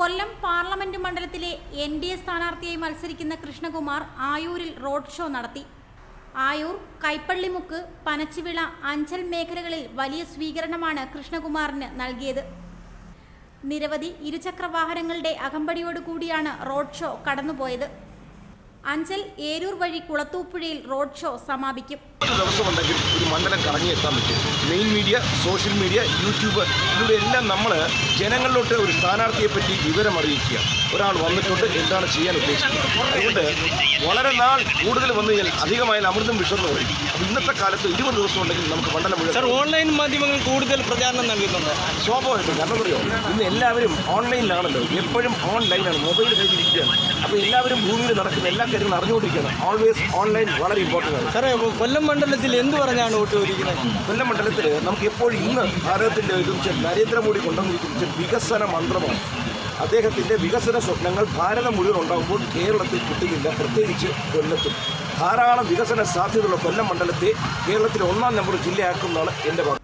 കൊല്ലം parliament മണ്ഡലത്തിലെ N D A സ്ഥാനാർത്ഥിയായി മത്സരിക്കുന്ന കൃഷ്ണകുമാർ ആയൂരിൽ റോഡ് ഷോ നടത്തി. ആയൂർ കൈപ്പള്ളിമുക്ക് പനച്ചിവിള അഞ്ചൽ മേഖലകളിൽ വലിയ സ്വീകരണമാണ് കൃഷ്ണകുമാറിന് നൽകിയത്. നിരവധി ഇരുചക്ര വാഹനങ്ങളുടെ അകമ്പടിയോടുകൂടിയാണ് റോഡ് ഷോ കടന്നുപോയത്. അഞ്ചൽ ഏരൂർ വഴി കുളത്തൂപ്പുഴയിൽ റോഡ് ഷോ സമാപിക്കും. ദിവസമുണ്ടെങ്കിൽ ഒരു മണ്ഡലം കറങ്ങിയെത്താൻ പറ്റും. Main media social media YouTube ഇതിലൂടെ എല്ലാം നമ്മൾ ജനങ്ങളിലോട്ട് ഒരു സ്ഥാനാർത്ഥിയെ പറ്റി വിവരം അറിയിക്കുക. ഒരാൾ വന്നിട്ടുണ്ട് എന്താണ് ചെയ്യാൻ ഉദ്ദേശിക്കുന്നത്? അതുകൊണ്ട് വളരെ നാൾ കൂടുതൽ വന്നു കഴിഞ്ഞാൽ അധികമായാൽ അമൃതം വിഷം പറയും ഇന്നത്തെ കാലത്ത് ഇരുപത് ദിവസം ഉണ്ടെങ്കിൽ നമുക്ക് മണ്ഡലം സർ മുഴുവൻ ഓൺലൈൻ മാധ്യമങ്ങൾ കൂടുതൽ പ്രചാരണം നൽകുന്നുണ്ട്. സ്വാഭാവികമായിട്ടും. കാരണം അറിയോ ഇന്ന് എല്ലാവരും ഓൺലൈനിലാണല്ലോ എപ്പോഴും ഓൺലൈനാണ് മൊബൈൽ കയ്യിലിരിക്കുകയാണ്. അപ്പോൾ എല്ലാവരും ഭൂമിയിൽ നടക്കുന്ന എല്ലാ കാര്യങ്ങളും അറിഞ്ഞുകൊണ്ടിരിക്കുകയാണ്. ഓൾവേസ് ഓൺലൈൻ വളരെ ഇമ്പോർട്ടന്റ് ആണ്. സാറേ കൊല്ലം മണ്ഡലത്തിൽ എന്ത് പറഞ്ഞാണ് വോട്ട് ചോദിക്കുന്നത്? കൊല്ലം മണ്ഡലത്തിൽ നമുക്ക് എപ്പോഴും ഇന്ന് ഭാരതത്തിന്റെ ഒരു നരേന്ദ്രമോദി കൊണ്ടുവന്നിരിക്കുന്ന വികസന മന്ത്രമാണ്. അദ്ദേഹത്തിന്റെ വികസന സ്വപ്നങ്ങൾ ഭാരതം മുഴുവൻ ഉണ്ടാകുമ്പോൾ കേരളത്തിൽ കിട്ടുന്നില്ല. പ്രത്യേകിച്ച് കൊല്ലത്തും. ധാരാളം വികസന സാധ്യതയുള്ള കൊല്ലം മണ്ഡലത്തെ കേരളത്തിലെ ഒന്നാം നമ്പർ ജില്ലയാക്കുന്നതാണ് എന്റെ വാക്ക്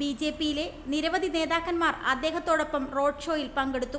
ബി ജെ പിയിലെ നിരവധി നേതാക്കന്മാർ അദ്ദേഹത്തോടൊപ്പം റോഡ് ഷോയിൽ പങ്കെടുത്തു.